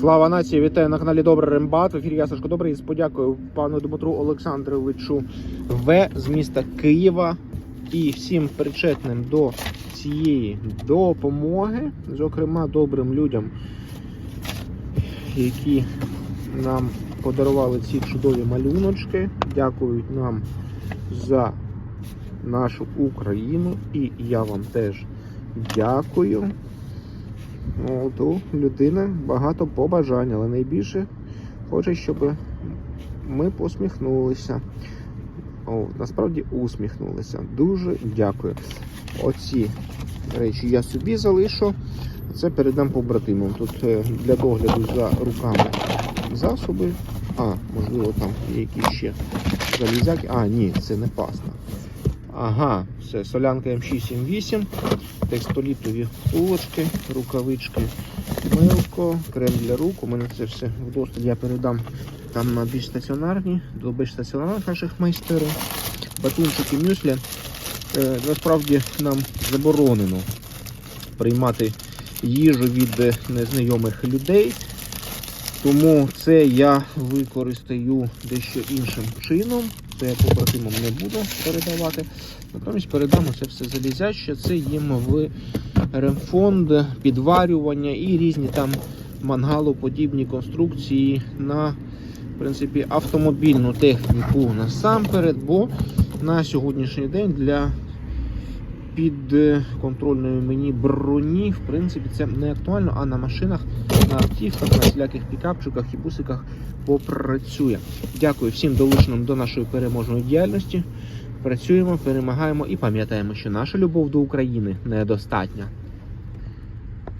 Слава нації, вітаю на каналі Добрий Рембат. В ефірі я Сашко Добрий. З подякою пану Дмитру Олександровичу В з міста Києва і всім причетним до цієї допомоги, зокрема добрим людям, які нам подарували ці чудові малюночки. Дякують нам за нашу Україну. І я вам теж дякую. У людини багато побажань, але найбільше хоче, щоб ми посміхнулися. О, насправді усміхнулися. Дуже дякую. Оці речі я собі залишу. Це передам побратимам. Тут е, для догляду за руками засоби. А, можливо, там є якісь ще залізяки. А, ні, це не паста. Ага, все, солянка М678, текстолітові вулочки, рукавички, милко, крем для рук. У мене це все вдосталь я передам там на більш стаціонарні, до більш стаціонарних наших майстерів. Батунчики мюслі. Е, насправді нам заборонено приймати їжу від незнайомих людей. Тому це я використаю дещо іншим чином. Це я побратимам не буду передавати. Натомість передамо це все залізяще. Це їм в ремфонд, підварювання і різні там мангалоподібні конструкції на в принципі, автомобільну техніку насамперед, бо на сьогоднішній день для підконтрольної мені броні, в принципі, це не актуально, а на машинах, на автівках, на всіляких пікапчиках і бусиках попрацює. Дякую всім долученим до нашої переможної діяльності. Працюємо, перемагаємо і пам'ятаємо, що наша любов до України недостатня.